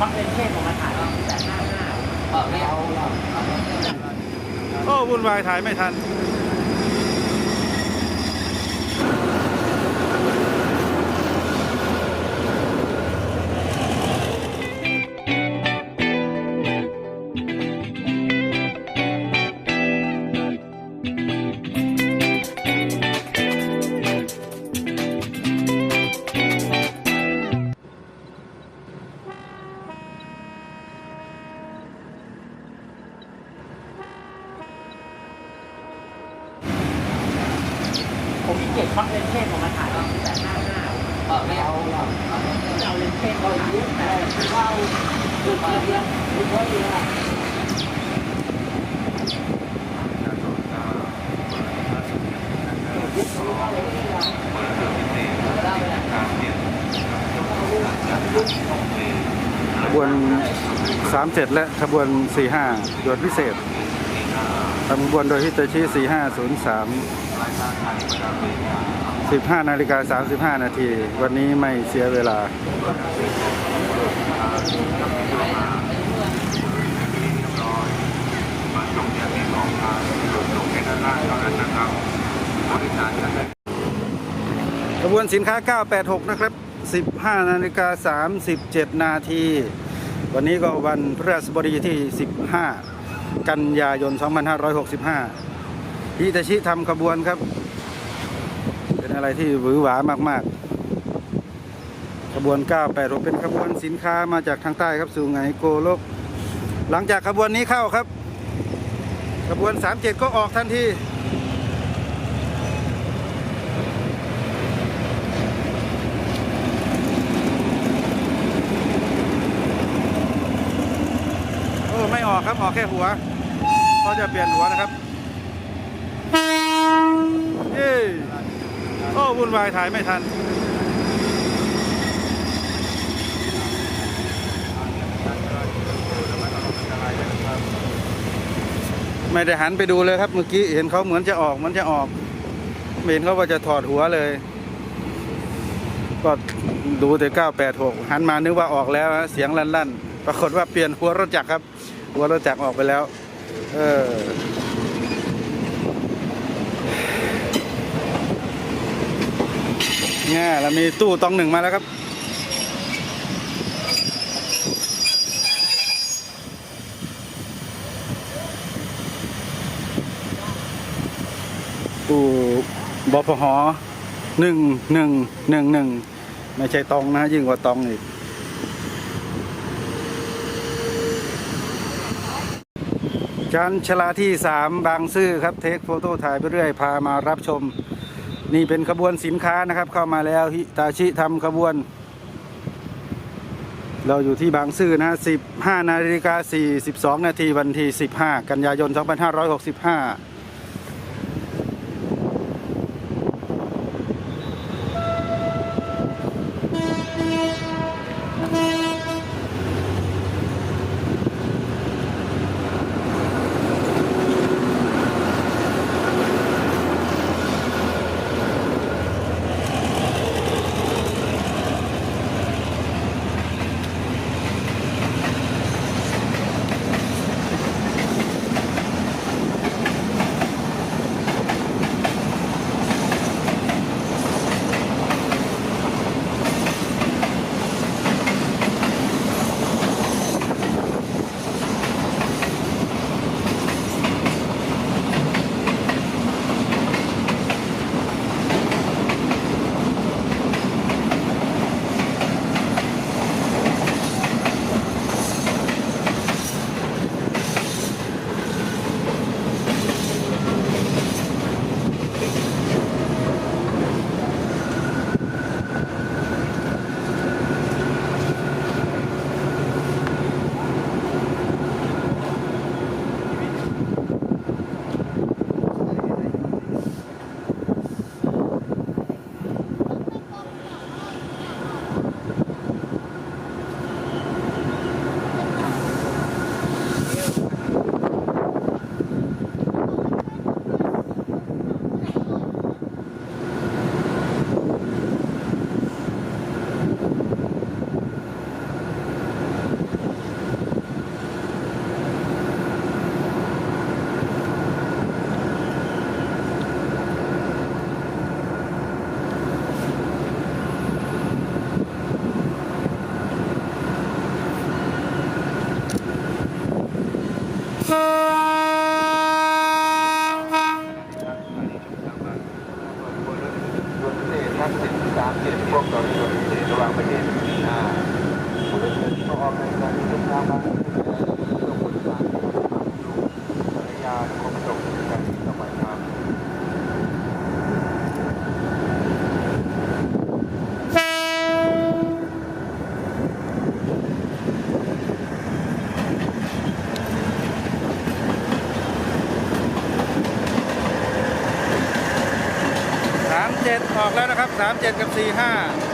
คอนเทนเทศของมาถ่ายแต่หน้าหน้าเออไม่เอาเรอกโอ้วุ่นวายถ่ายไม่ทัน ขบวน 37 และขบวน 45 โด่วนพิเศษขบวนโดยฮิตาชิ4503 15นาฬิกา35 นาที วันนี้ไม่เสียเวลาขบวนสินค้า 986 นะครับ 15 นาฬิกา 37 นาที วันนี้ก็วันพฤหัสบดีที่ 15 กันยายน 2565ฮิตาชิทำขบวนครับ อะไรที่หวือหวามากๆ ขบวน 986 เป็นขบวนสินค้ามาจากทางใต้ครับสู่ไงโกโลก หลังจากขบวนนี้เข้าครับ ขบวน 37 ก็ออกทันทีออไม่ออกครับออกแค่หัวเขาจะเปลี่ยนหัวนะครับ เย้โอ้ วุ่นวายถ่ายไม่ทัน ไม่ได้หันไปดูเลยครับเมื่อกี้เห็นเขาเหมือนจะออกเหมือนจะออกเห็นเขาว่าจะถอดหัวเลย ก็ดูแต่ 986 หันมานึกว่าออกแล้วนะเสียงลั่นๆ ปรากฏว่าเปลี่ยนหัวรถจักรครับ หัวรถจักรออกไปแล้ว เออ แง่แล้วมีตู้ตองหนึ่งมาแล้วครับ ตู้บพหหนึ่งหนึ่งหนึ่งหนึ่งไม่ใช่ตองนะยิ่งกว่าตองอีกการชลาที่สามบางซื่อครับเทคโฟโต้ถ่ายไปเรื่อย พามารับชม นี่เป็นขบวนสินค้านะครับ เข้ามาแล้วฮิตาชิทำขบวน เราอยู่ที่บางซื่อนะ15นาฬิกา42 นาทีวันที่ 15 กันยายน 2565 37 กับ 45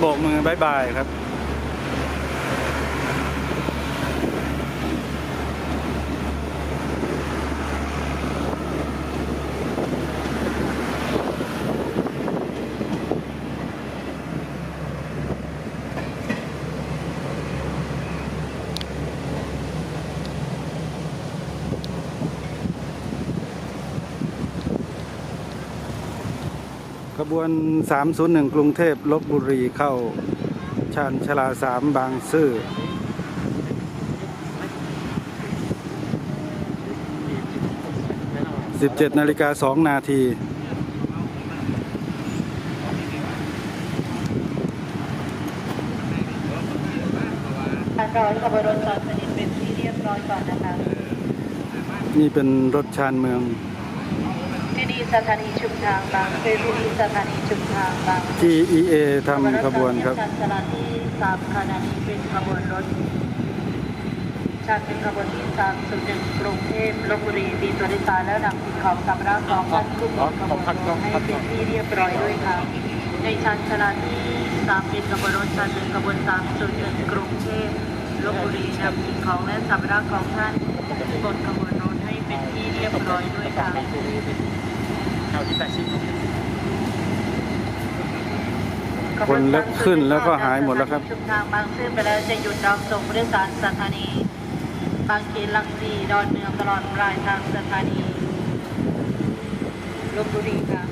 โบกมือบายบายครับ บวน 301 กรุงเทพลบบุรีเข้าชานชาลา3บางซื่อ17นาฬิกา2นาทีการรอขบวนรถจอดสนิทเป็นที่เรียบร้อยก่อนนะคะนี่เป็นรถชานเมืองที่นี่ สถานีชุมทางบางซื่อที่นี่สถานีชุมทางบาง GEA ทำขบวนครับชานชาลาที่สามขณะนี้เป็นขบวนรถชานเป็นขบวนที่สามสุดหนึ่งกรุงเทพลบบุรีมีตัวโดยสารและนำสิ่งของสำหรับของท่านทุกคนขบวนรถให้เป็นที่เรียบร้อยด้วยค่ะ ในชานชาลาที่สามเป็นขบวนรถชานเป็นขบวนสามสุดหนึ่งกรุงเทพลบบุรีนำสิ่งของและสำหรับของท่านบนขบวนรถให้เป็นที่เรียบร้อยด้วยค่ะ คนแล้วขึ้นแล้วก็หายหมดแล้วครับ ชุมทางบางซื่อไปแล้วจะหยุดรอส่งผู้โดยสารสถานี บางเขนหลักสี่ดอนเมืองตลอดปลายทางสถานีลบบุรีค่ะ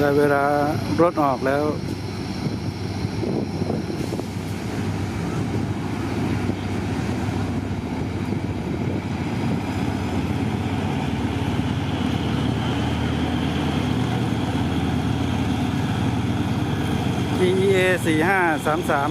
ได้เวลารถออกแล้ว PEA มสาม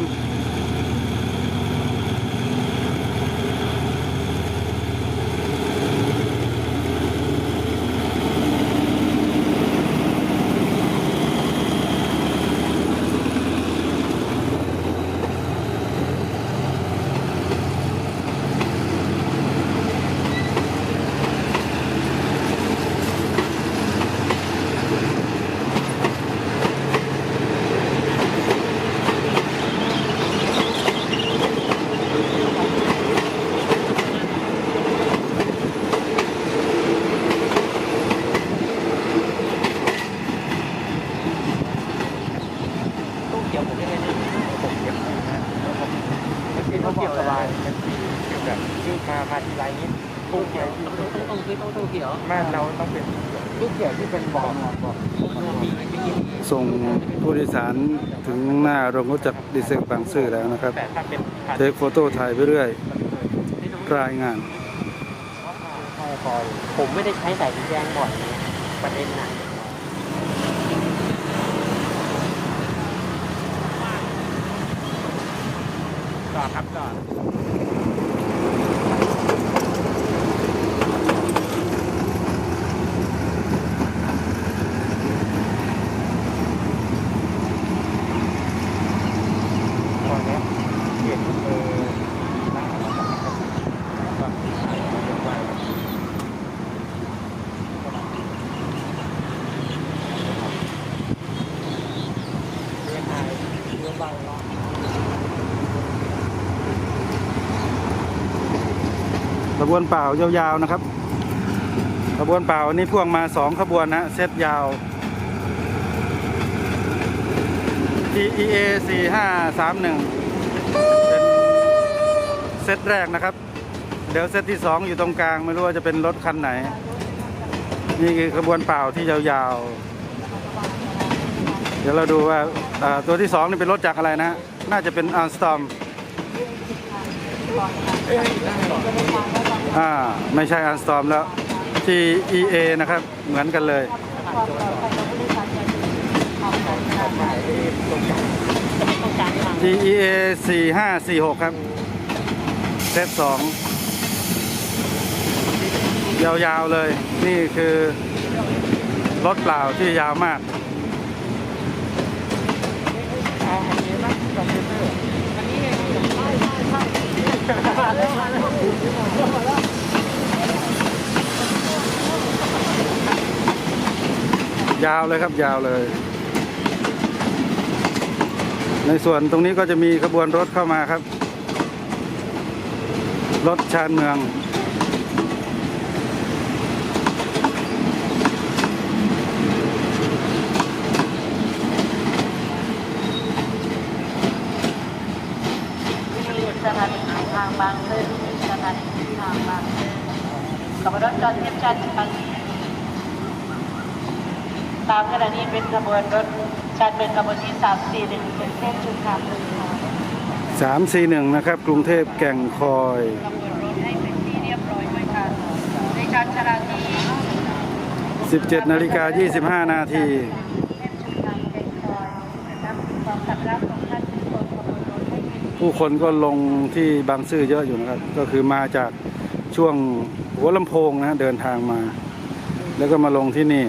มามาทีไรนี้ตู้เขียวต้องต้องคือต้องตู้เขียวมาเราต้องเป็นตู้เขียวที่เป็นบอกบอกมีมีส่งผู้โดยสารถึงหน้าโรงรถจักรดีเซลบางซื่อแล้วนะครับแต่ถ้าเป็นเทคโฟโต้ถ่ายไปเรื่อย รายงาน ผมไม่ได้ใช้สายสีแดงบ่อยประเด็นน่ะต่อครับต่อ ตอนนี้เห็นเออหน้าเราแบบ ข บวนเปล่ายาวๆนะครับ ขบวนเปล่าอันนี้พ่วงมาสองขบวนนะเซตยาว TEA 4531 เป็นเซตแรกนะครับ เดี๋ยวเซตที่สองอยู่ตรงกลาง ไม่รู้ว่าจะเป็นรถคันไหน นี่คือขบวนเปล่าที่ยาวๆ เดี๋ยวเราดูว่าอ่าตัวที่สองนี่เป็นรถจากอะไรนะ น่าจะเป็นอาร์สตอม อ่าไม่ใช่อาร์สตอมแล้ว TEA นะครับ เหมือนกันเลย TEA 4546 ครับ เซตสองยาวๆเลย นี่คือรถเปล่าที่ยาวมากเอาอันนี้นะคอมพิวเตอร์ ยาวเลยครับยาวเลย ในส่วนตรงนี้ก็จะมีขบวนรถเข้ามาครับ รถชานเมืองสถานีทางบางซื่อสถานีทางบางซื่อขบวนรถจอดเทียบชันบาง ตามขณะนี้เป็นขบวนรถชานเมืองขบวนที่ 341เป็นเส้นชุมทางเลยค่ะ341นะครับ กรุงเทพแก่งคอยขบวนรถให้เป็นที่เรียบร้อยไว้ค่ะในชานชาลาที17นาฬิกา25 นาทีเส้นชุมทางแก่งคอยนะครับความสับรับของท่านทุกคนขบวนรถให้เป็นที่ผู้คนก็ลงที่บางซื่อเยอะอยู่นะครับ ก็คือมาจากช่วงหัวลำโพงนะเดินทางมา แล้วก็มาลงที่นี่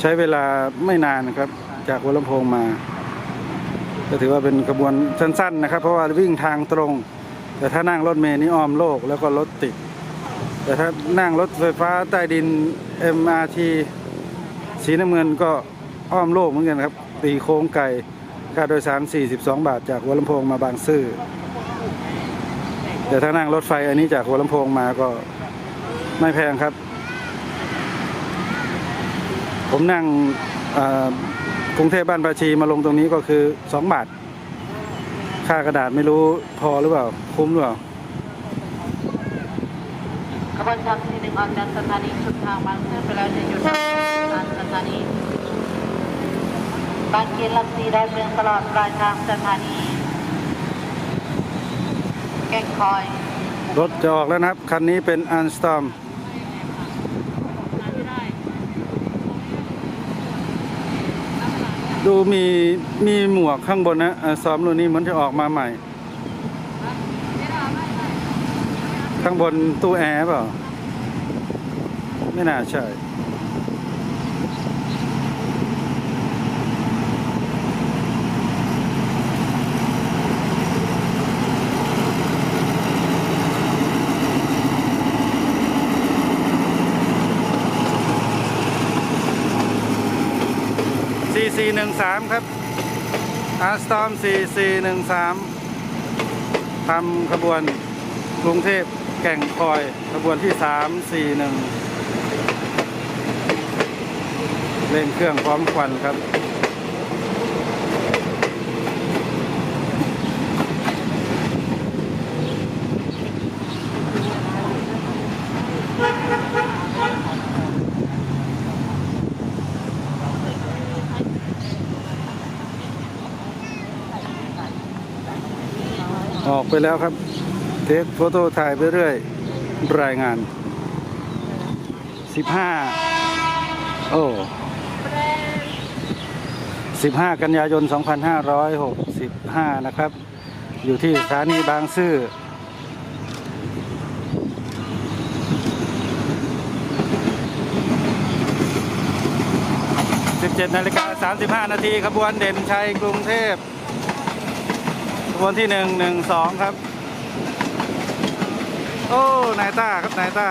ใช้เวลาไม่นานนะครับ จากหัวลำโพงมา ก็ถือว่าเป็นกระบวนสั้นๆนะครับ เพราะว่าวิ่งทางตรง แต่ถ้านั่งรถเมล์นี่อ้อมโลกแล้วก็รถติด แต่ถ้านั่งรถไฟฟ้าใต้ดิน MRT สีน้ำเงินก็อ้อมโลกเหมือนกันครับ ตีโค้งไกลค่าโดยสาร 42 บาท จากหัวลำโพงมาบางซื่อแต่ถ้านั่งรถไฟอันนี้จากหัวลำโพงมาก็ไม่แพงครับ ผมนั่งเอ่อกรุงเทพบ้านประชีมาลงตรงนี้ก็คือ 2 บาท ค่ากระดาษไม่รู้พอหรือเปล่า คุ้มหรือเปล่าขบวนทางที่หนึ่งออกจากสถานีชุมทางบางซื่อไปแล้วจะหยุดทางสถานีบางเขนหลักสีได้เมืองตลอดปลายทางสถานี แก่งคอย รถจะออกแล้วนะครับ คันนี้เป็นอันสตอม ดูมีมีหมวกข้างบนนะซ้อมรุ่นนี้เหมันจะออกมาใหม่ ข้างบนตู้แอร์เปล่า ไม่น่าใช่ 4413 ครับอาร์สตอม4413ทำขบวนกรุงเทพแก่งคอยขบวนที่ 341 เร่งเครื่องพร้อมควันครับ ไปแล้วครับ เทคโฟโต้ถ่ายไปเรื่อย รายงาน 15 โอ้15 กันยายน 2565 นะครับ อยู่ที่สถานีบางซื่อ17นาฬิกา35 นาทีขบวนเด่นชัยกรุงเทพ วนที่หนึ่งหนึ่งสองครับ โอ้นายต้าครับนายต้า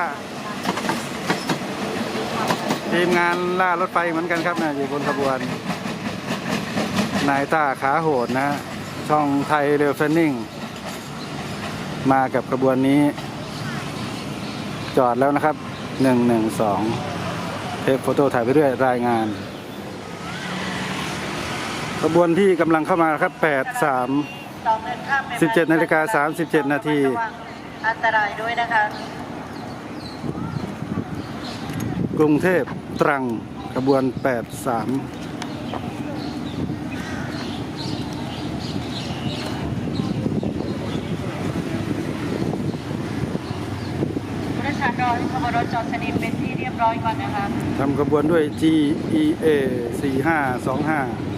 ทีมงานล่ารถไฟเหมือนกันครับนะอยู่บนขบวน นายต้าขาโหดนะ ช่องไทยเรือเฟนนิ่ง มากับขบวนนี้ จอดแล้วนะครับหนึ่งหนึ่งสองเทปโฟโต้ถ่ายไปเรื่อยรายงาน ขบวนที่กำลังเข้ามาครับแปดสาม ตรงกันข้ามไป17นาฬิกา37นาที อันตรายด้วยนะคะกรุงเทพตรังขบวน 83รอขบวนรถจอดสนิทเป็นที่เรียบร้อยก่อนนะคะทำขบวนด้วย GEA 4525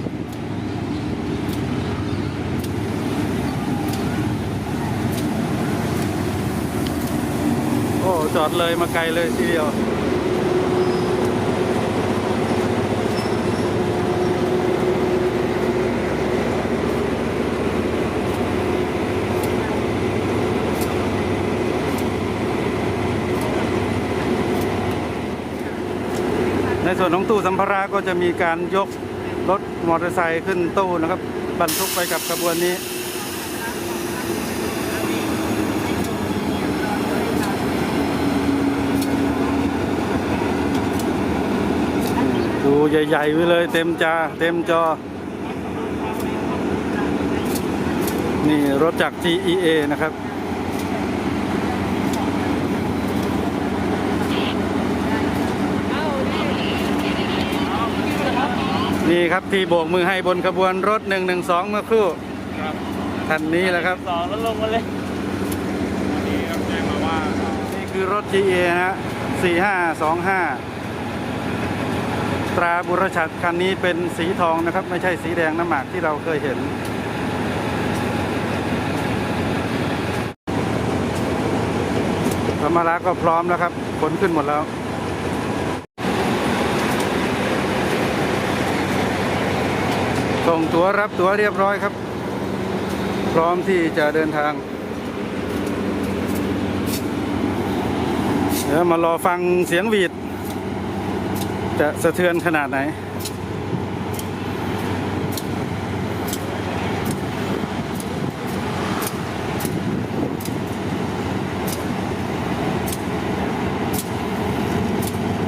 จอดเลยมาไกลเลยทีเดียวในส่วนของตู้สัมภาระก็จะมีการยกรถมอเตอร์ไซค์ขึ้นตู้นะครับ บรรทุกไปกับขบวนนี้ ใหญ่ๆไว้เลยเต็มจาเต็มจอ นี่รถจาก GEA นะครับนี่ครับที่โบกมือให้บนขบวนรถ 112 เมื่อครู่ครับคันนี้แหละครับสองแล้วลงมาเลยนี่ครับแจ้งมาว่า นี่คือรถ GA นะฮะ 4525 ตราบุรชัดคันนี้เป็นสีทองนะครับ ไม่ใช่สีแดงน้ำหมากที่เราเคยเห็น ธรรมราก็พร้อมแล้วครับขนขึ้นหมดแล้วส่งตั๋วรับตั๋วเรียบร้อยครับ พร้อมที่จะเดินทางเดี๋ยวมารอฟังเสียงหวีด จะสะเทือนขนาดไหน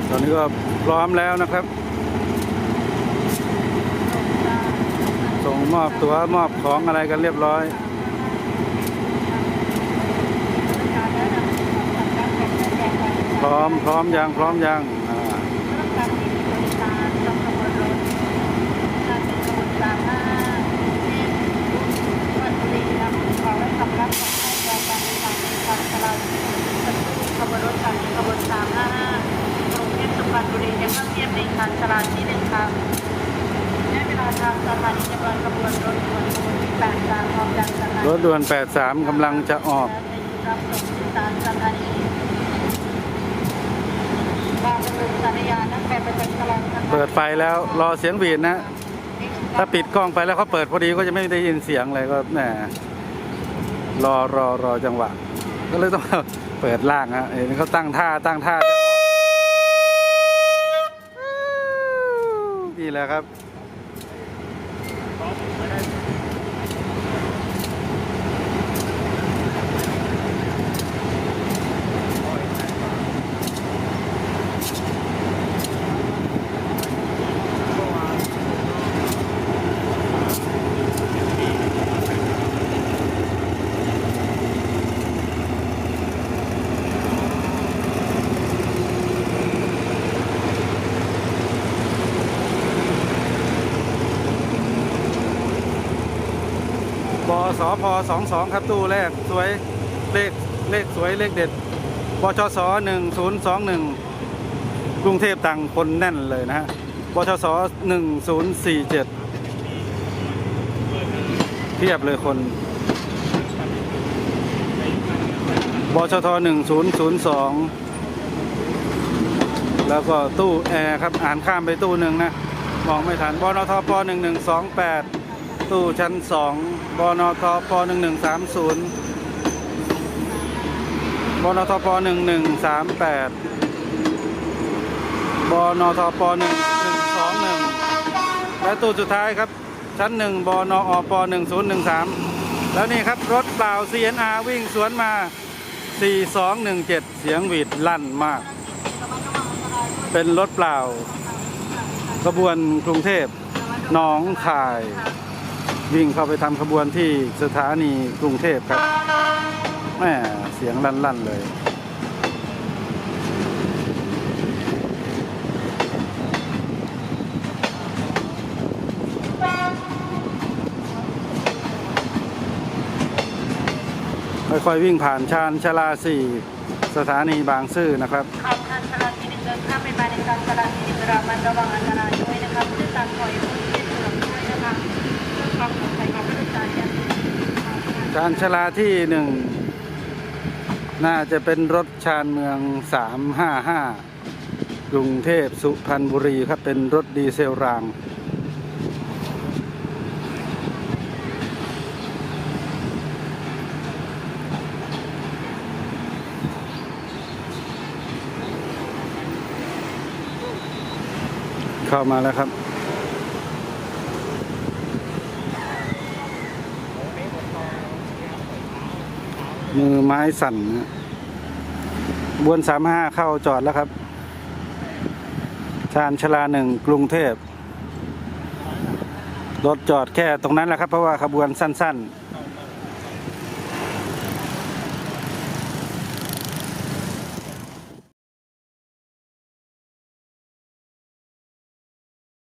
ตอนนี้ก็พร้อมแล้วนะครับ ส่งมอบตัวมอบของอะไรกันเรียบร้อยพร้อม พร้อมยัง พร้อมยังอ่า ที่หนึ่งค่ะและเวลาทางสถานีจำลองขบวนรถด่วนขบวนที่แปดทางออกจากสถานีรถด่วน 83 กำลังจะออก รับส่งที่สารสถานีวางระเบิดสารยานักแบบประจำตลอดทั้งวันเปิดไฟแล้วรอเสียงหวีดนะ ถ้าปิดกล้องไปแล้วเขาเปิดพอดีก็จะไม่ได้ยินเสียงอะไรก็แหมรอรอรอจังหวะ ก็เลยต้อง เปิดล่างฮะเห็นเขาตั้งท่าตั้งท่า นี่แหละครับ บ สพสองสองครับตู้แรกสวยเลขเลขสวยเลขเด็ดบชสหนึ่งศูนย์สองหนึ่งกรุงเทพตังคนแน่นเลยนะฮะบชสหนึ่งศูนย์สี่เจ็ดเทียบเลยคนบชทหนึ่งศูนย์ศูนย์สองแล้วก็ตู้แอร์ครับอ่านข้ามไปตู้หนึ่งนะ มองไม่ทันบนทปหนึ่งหนึ่งสองแปดตู้ชั้นสอง บนทปหนึ่งหนึ่งสามศูนย์บนทปหนึ่งหนึ่งสามแปดบนทปหนึ่งหนึ่งสองหนึ่งและตู้สุดท้ายครับ ชั้นหนึ่งบนอปหนึ่งศูนย์หนึ่งสามแล้วนี่ครับ รถเปล่า CNR วิ่งสวนมา 4217 เสียงหวีดลั่นมาก เป็นรถเปล่าขบวนกรุงเทพหนองคาย วิ่งเข้าไปทำขบวนที่สถานีกรุงเทพครับแม่เสียงลั่นๆเลยค่อยๆวิ่งผ่านชานชลาสี่สถานีบางซื่อนะครับขับทางชลาที่หนึ่งเดินข้ามไปภายในทางชลาที่หนึ่งระมัดระวังอันตรายด้วยนะคะผู้โดยสารขอให้ผู้เล่นะคะเพื่อความปลอดภัยของผู้โดยสารอย่างยิ่ง ชานชลาที่หนึ่งน่าจะเป็นรถชานเมือง 355 กรุงเทพสุพรรณบุรีครับ เป็นรถดีเซลราง เข้ามาแล้วครับ มือไม้สั่นนะบวนสามห้าเข้าจอดแล้วครับ ชานชลาหนึ่งกรุงเทพรถจอดแค่ตรงนั้นแหละครับ เพราะว่าขบวนสั้น ๆ